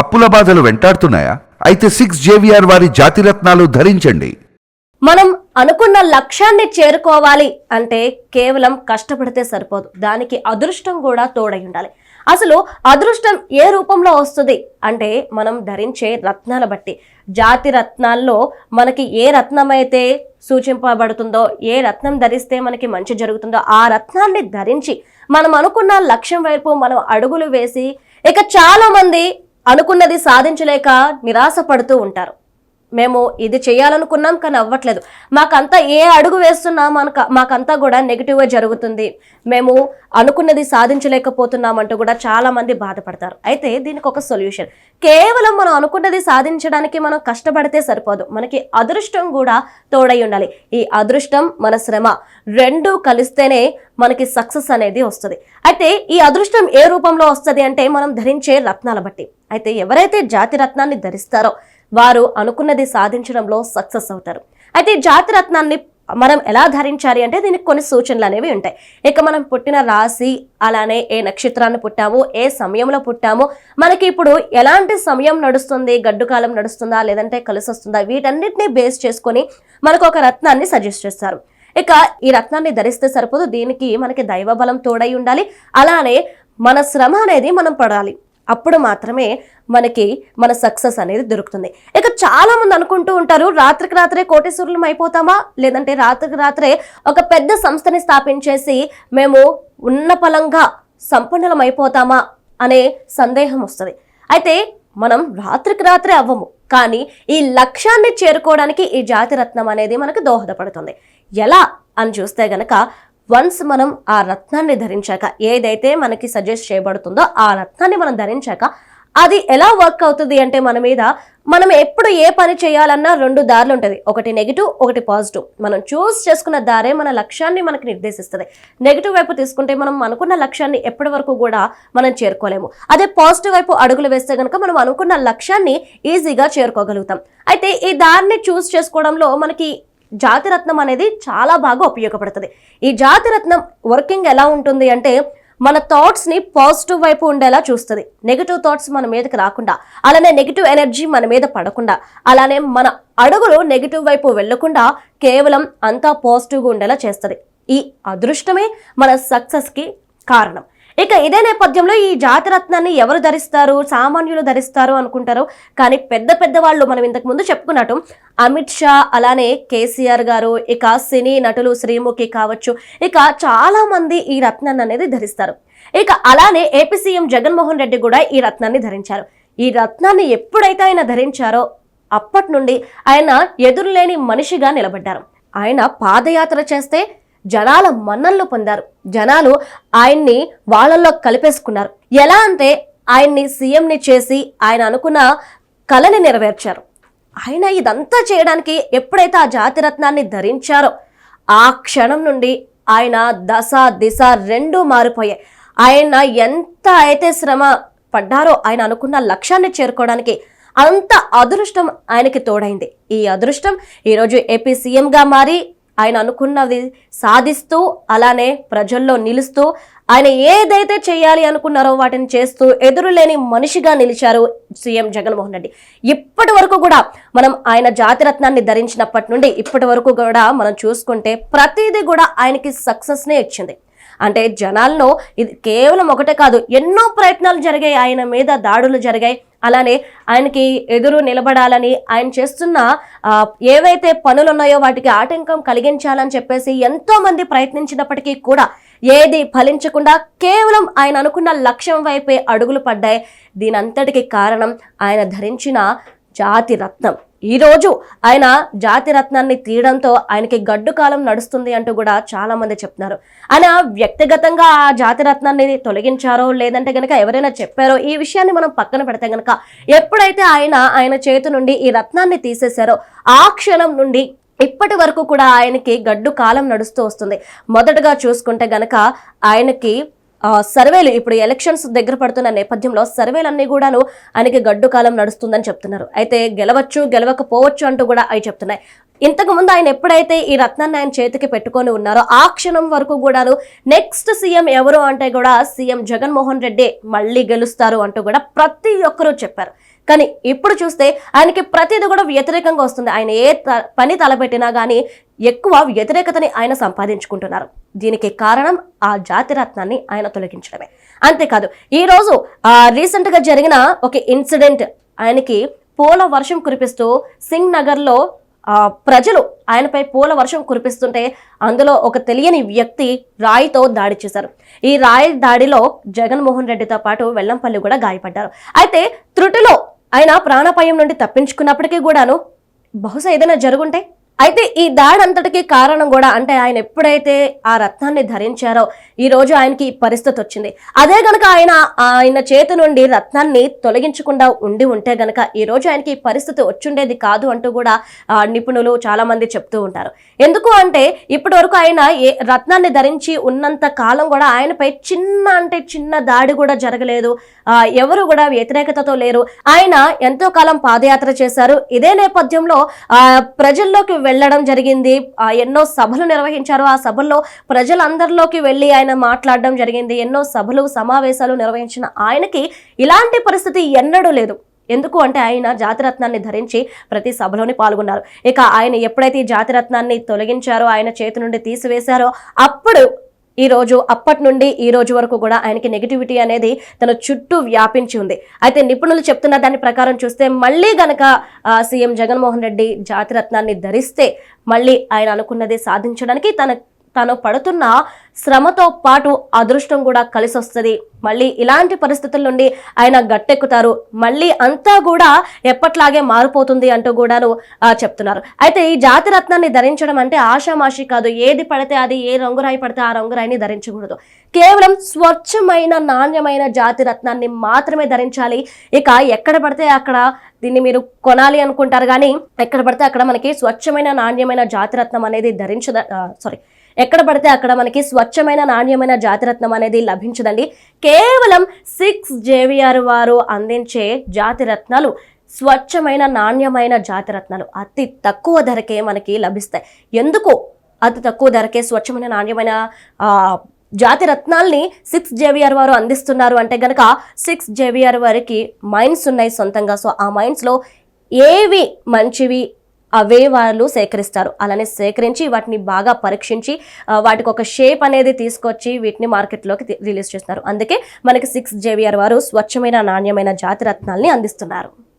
అప్పుల బాధలు వెంటాడుతున్నాయా? అయితే సిక్స్ జేవిఆర్ వారి జాతిరత్నాలు ధరించండి. మనం అనుకున్న లక్ష్యాన్ని చేరుకోవాలి అంటే కేవలం కష్టపడితే సరిపోదు. దానికి అదృష్టం కూడా తోడై ఉండాలి. అసలు అదృష్టం ఏ రూపంలో వస్తుంది అంటే మనం ధరించే రత్నాల బట్టి. జాతి రత్నాల్లో మనకి ఏ రత్నం అయితే సూచింపబడుతుందో ఏ రత్నం ధరిస్తే మనకి మంచి జరుగుతుందో ఆ రత్నాన్ని ధరించి మనం అనుకున్న లక్ష్యం వైపు మనం అడుగులు వేసి ఇక చాలామంది అనుకున్నది సాధించలేక నిరాశ పడుతూ ఉంటారు. మేము ఇది చేయాలనుకున్నాం కానీ అవ్వట్లేదు. మాకంతా ఏ అడుగు వేస్తున్నా మనకు మాకంతా కూడా నెగిటివ్గా జరుగుతుంది. మేము అనుకున్నది సాధించలేకపోతున్నాం అంటూ కూడా చాలామంది బాధపడతారు. అయితే దీనికి ఒక సొల్యూషన్. కేవలం మనం అనుకున్నది సాధించడానికి మనం కష్టపడితే సరిపోదు. మనకి అదృష్టం కూడా తోడై ఉండాలి. ఈ అదృష్టం మన శ్రమ రెండు కలిస్తేనే మనకి సక్సెస్ అనేది వస్తుంది. అయితే ఈ అదృష్టం ఏ రూపంలో వస్తుంది అంటే మనం ధరించే రత్నాల బట్టి. అయితే ఎవరైతే జాతి రత్నాన్ని ధరిస్తారో వారు అనుకున్నది సాధించడంలో సక్సెస్ అవుతారు. అయితే జాతి రత్నాన్ని మనం ఎలా ధరించాలి అంటే దీనికి కొన్ని సూచనలు అనేవి ఉంటాయి. ఇక మనం పుట్టిన రాశి అలానే ఏ నక్షత్రాన్ని పుట్టాము ఏ సమయంలో పుట్టాము మనకి ఇప్పుడు ఎలాంటి సమయం నడుస్తుంది గడ్డు కాలం నడుస్తుందా లేదంటే కలిసి వస్తుందా వీటన్నిటిని బేస్ చేసుకొని మనకు ఒక రత్నాన్ని సజెస్ట్ చేస్తారు. ఇక ఈ రత్నాన్ని ధరిస్తే సరిపోదు దీనికి మనకి దైవ బలం తోడై ఉండాలి అలానే మన శ్రమ అనేది మనం పడాలి. అప్పుడు మాత్రమే మనకి మన సక్సెస్ అనేది దొరుకుతుంది. ఇక చాలా మంది అనుకుంటూ ఉంటారు రాత్రికి రాత్రే కోటేశ్వరులం అయిపోతామా? లేదంటే రాత్రికి రాత్రే ఒక పెద్ద సంస్థని స్థాపించేసి మేము ఉన్న పలంగా సంపన్నులం అయిపోతామా? అనే సందేహం వస్తుంది. అయితే మనం రాత్రికి రాత్రే అవ్వము కానీ ఈ లక్ష్యాన్ని చేరుకోవడానికి ఈ జాతిరత్నం అనేది మనకు దోహదపడుతుంది. ఎలా? అని చూస్తే గనక వన్స్ మనం ఆ రత్నాన్ని ధరించాక ఏదైతే మనకి సజెస్ట్ చేయబడుతుందో ఆ రత్నాన్ని మనం ధరించాక అది ఎలా వర్క్ అవుతుంది అంటే మన మీద మనం ఎప్పుడు ఏ పని చేయాలన్నా రెండు దారులు ఉంటుంది. ఒకటి నెగిటివ్ ఒకటి పాజిటివ్ మనం చూస్ చేసుకున్న దారే మన లక్ష్యాన్ని మనకి నిర్దేశిస్తుంది. నెగిటివ్ వైపు తీసుకుంటే మనం అనుకున్న లక్ష్యాన్ని ఎప్పటి వరకు కూడా మనం చేరుకోలేము. అదే పాజిటివ్ వైపు అడుగులు వేస్తే కనుక మనం అనుకున్న లక్ష్యాన్ని ఈజీగా చేరుకోగలుగుతాం. అయితే ఈ దారిని చూస్ చేసుకోవడంలో మనకి జాతిరత్నం అనేది చాలా బాగా ఉపయోగపడుతుంది. ఈ జాతిరత్నం వర్కింగ్ ఎలా ఉంటుంది అంటే మన థాట్స్ని పాజిటివ్ వైపు ఉండేలా చూస్తుంది. నెగిటివ్ థాట్స్ మన మీదకి రాకుండా అలానే నెగిటివ్ ఎనర్జీ మన మీద పడకుండా అలానే మన అడుగులు నెగిటివ్ వైపు వెళ్ళకుండా కేవలం అంతా పాజిటివ్గా ఉండేలా చేస్తుంది. ఈ అదృష్టమే మన సక్సెస్కి కారణం. ఇక ఇదే నేపథ్యంలో ఈ జాతిరత్నాన్ని ఎవరు ధరిస్తారు సామాన్యులు ధరిస్తారు అనుకుంటారు కానీ పెద్ద పెద్ద వాళ్ళు మనం ఇంతకు ముందు చెప్పుకున్నట్టు అమిత్ షా అలానే కేసీఆర్ గారు ఇక సినీ నటులు శ్రీముఖి కావచ్చు ఇక చాలా మంది ఈ రత్నాన్ని అనేది ధరిస్తారు. ఇక అలానే ఏపీ సీఎం జగన్మోహన్ రెడ్డి కూడా ఈ రత్నాన్ని ధరించారు. ఈ రత్నాన్ని ఎప్పుడైతే ఆయన ధరించారో అప్పటి నుండి ఆయన ఎదురులేని మనిషిగా నిలబడ్డారు. ఆయన పాదయాత్ర చేస్తే జనాల మన్ననలు పొందారు. జనాలు ఆయన్ని వాళ్ళల్లో కలిపేసుకున్నారు. ఎలా అంటే ఆయన్ని సీఎంని చేసి ఆయన అనుకున్న కళని నెరవేర్చారు. ఆయన ఇదంతా చేయడానికి ఎప్పుడైతే ఆ జాతిరత్నాన్ని ధరించారో ఆ క్షణం నుండి ఆయన దశ దిశ రెండూ మారిపోయాయి. ఆయన ఎంత అయితే శ్రమ పడ్డారో ఆయన అనుకున్న లక్ష్యాన్ని చేరుకోవడానికి అంత అదృష్టం ఆయనకి తోడైంది. ఈ అదృష్టం ఈరోజు ఏపీ సీఎంగా మారి ఆయన అనుకున్నది సాధిస్తూ అలానే ప్రజల్లో నిలుస్తూ ఆయన ఏదైతే చేయాలి అనుకున్నారో వాటిని చేస్తూ ఎదురులేని మనిషిగా నిలిచారు సీఎం జగన్మోహన్ రెడ్డి. ఇప్పటి వరకు కూడా మనం ఆయన జాతిరత్నాన్ని ధరించినప్పటి నుండి ఇప్పటి వరకు కూడా మనం చూసుకుంటే ప్రతిదీ కూడా ఆయనకి సక్సెస్నే ఇచ్చింది. అంటే జనాల్లో ఇది కేవలం ఒకటే కాదు ఎన్నో ప్రయత్నాలు జరిగాయి ఆయన మీద దాడులు జరిగాయి. అలానే ఆయనకి ఎదురు నిలబడాలని ఆయన చేస్తున్న ఏవైతే పనులు ఉన్నాయో వాటికి ఆటంకం కలిగించాలని చెప్పేసి ఎంతోమంది ప్రయత్నించినప్పటికీ కూడా ఏది ఫలించకుండా కేవలం ఆయన అనుకున్న లక్ష్యం వైపే అడుగులు పడ్డాయి. దీనంతటికి కారణం ఆయన ధరించిన జాతి రత్నం. ఈరోజు ఆయన జాతిరత్నాన్ని తీయడంతో ఆయనకి గడ్డు కాలం నడుస్తుంది అంటూ కూడా చాలామంది చెప్తున్నారు. ఆయన వ్యక్తిగతంగా ఆ జాతి రత్నాన్ని తొలగించారో లేదంటే కనుక ఎవరైనా చెప్పారో ఈ విషయాన్ని మనం పక్కన పెడితే కనుక ఎప్పుడైతే ఆయన ఆయన చేతి నుండి ఈ రత్నాన్ని తీసేశారో ఆ క్షణం నుండి ఇప్పటి వరకు కూడా ఆయనకి గడ్డు కాలం నడుస్తూ వస్తుంది. మొదటగా చూసుకుంటే గనక ఆయనకి సర్వేలు ఇప్పుడు ఎలక్షన్స్ దగ్గర పడుతున్న నేపథ్యంలో సర్వేలన్నీ కూడాను ఆయనకి గడ్డు కాలం నడుస్తుందని చెప్తున్నారు. అయితే గెలవచ్చు గెలవకపోవచ్చు అంటూ కూడా అవి చెప్తున్నాయి. ఇంతకు ముందు ఆయన ఎప్పుడైతే ఈ రత్నాన్ని ఆయన చేతికి పెట్టుకొని ఉన్నారో ఆ క్షణం వరకు కూడాను నెక్స్ట్ సీఎం ఎవరు అంటే కూడా సీఎం జగన్మోహన్ రెడ్డి మళ్ళీ గెలుస్తారు అంటూ కూడా ప్రతి ఒక్కరూ చెప్పారు. కానీ ఇప్పుడు చూస్తే ఆయనకి ప్రతిది కూడా వ్యతిరేకంగా వస్తుంది. ఆయన ఏ త- పని తలపెట్టినా కానీ ఎక్కువ వ్యతిరేకతని ఆయన సంపాదించుకుంటున్నారు. దీనికి కారణం ఆ జాతి రత్నాన్ని ఆయన తొలగించడమే. అంతేకాదు ఈరోజు రీసెంట్గా జరిగిన ఒక ఇన్సిడెంట్ ఆయనకి పూల వర్షం కురిపిస్తూ సింగ్ నగర్లో ప్రజలు ఆయనపై పూల వర్షం కురిపిస్తుంటే అందులో ఒక తెలియని వ్యక్తి రాయితో దాడి చేశారు. ఈ రాయి దాడిలో జగన్మోహన్ రెడ్డితో పాటు వెల్లంపల్లి కూడా గాయపడ్డారు. అయితే త్రుటిలో ఆయన ప్రాణాపాయం నుండి తప్పించుకున్నప్పటికీ కూడాను బహుశా ఏదైనా జరుగుంటే అయితే ఈ దాడి అంతటికి కారణం కూడా అంటే ఆయన ఎప్పుడైతే ఆ రత్నాన్ని ధరించారో ఈ రోజు ఆయనకి ఈ పరిస్థితి వచ్చింది. అదే గనక ఆయన ఆయన చేతి నుండి రత్నాన్ని తొలగించకుండా ఉండి ఉంటే గనక ఈ రోజు ఆయనకి ఈ పరిస్థితి వచ్చుండేది కాదు అంటూ కూడా నిపుణులు చాలా మంది చెప్తూ ఉంటారు. ఎందుకు అంటే ఇప్పటి వరకు ఆయన ఏ రత్నాన్ని ధరించి ఉన్నంత కాలం కూడా ఆయనపై చిన్న అంటే చిన్న దాడి కూడా జరగలేదు. ఎవరు కూడా వ్యతిరేకతతో లేరు. ఆయన ఎంతో కాలం పాదయాత్ర చేశారు. ఇదే నేపథ్యంలో ఆ ప్రజల్లోకి వెళ్ళడం జరిగింది. ఆ, ఎన్నో సభలు నిర్వహించారు. ఆ సభల్లో ప్రజలందరిలోకి వెళ్ళి ఆయన మాట్లాడడం జరిగింది. ఎన్నో సభలు సమావేశాలు నిర్వహించిన ఆయనకి ఇలాంటి పరిస్థితి ఎన్నడూ లేదు. ఎందుకు అంటే ఆయన జాతిరత్నాన్ని ధరించి ప్రతి సభలోని పాల్గొన్నారు. ఇక ఆయన ఎప్పుడైతే జాతిరత్నాన్ని తొలగించారో ఆయన చేతి నుండి తీసివేశారో అప్పుడు ఈ రోజు అప్పటి నుండి ఈ రోజు వరకు కూడా ఆయనకి నెగిటివిటీ అనేది తన చుట్టూ వ్యాపించి ఉంది. అయితే నిపుణులు చెప్తున్న దాని ప్రకారం చూస్తే మళ్ళీ గనక సీఎం జగన్మోహన్ రెడ్డి జాతిరత్నాన్ని ధరిస్తే మళ్ళీ ఆయన అనుకున్నది సాధించడానికి తన తను పడుతున్న శ్రమతో పాటు అదృష్టం కూడా కలిసి వస్తుంది మళ్ళీ ఇలాంటి పరిస్థితుల నుండి ఆయన గట్టెక్కుతారు. మళ్ళీ అంతా కూడా ఎప్పట్లాగే మారిపోతుంది అంటూ కూడాను ఆ, చెప్తున్నారు. అయితే ఈ జాతి రత్నాన్ని ధరించడం అంటే ఆషామాషి కాదు. ఏది పడితే అది ఏ రంగురాయి పడితే ఆ రంగురాయిని ధరించకూడదు. కేవలం స్వచ్ఛమైన నాణ్యమైన జాతి రత్నాన్ని మాత్రమే ధరించాలి. ఇక ఎక్కడ పడితే అక్కడ దీన్ని మీరు కొనాలి అనుకుంటారు కానీ ఎక్కడ పడితే అక్కడ మనకి స్వచ్ఛమైన నాణ్యమైన జాతిరత్నం అనేది ధరించద సారీ ఎక్కడ పడితే అక్కడ మనకి స్వచ్ఛమైన నాణ్యమైన జాతిరత్నం అనేది లభించదండి. కేవలం సిక్స్ జేవిఆర్ వారు అందించే జాతిరత్నాలు స్వచ్ఛమైన నాణ్యమైన జాతిరత్నాలు అతి తక్కువ ధరకే మనకి లభిస్తాయి. ఎందుకు అతి తక్కువ ధరకే స్వచ్ఛమైన నాణ్యమైన జాతి రత్నాల్ని సిక్స్ జేవిఆర్ వారు అందిస్తున్నారు అంటే గనక సిక్స్ జేవిఆర్ వారికి మైన్స్ ఉన్నాయి సొంతంగా. సో ఆ మైన్స్లో ఏవి మంచివి అవే వాళ్ళు సేకరిస్తారు. అలానే సేకరించి వాటిని బాగా పరీక్షించి వాటికి ఒక షేప్ అనేది తీసుకొచ్చి వీటిని మార్కెట్లోకి రిలీజ్ చేస్తున్నారు. అందుకే మనకి సిక్స్ జేవిఆర్ వారు స్వచ్ఛమైన నాణ్యమైన జాతి రత్నాల్ని అందిస్తున్నారు.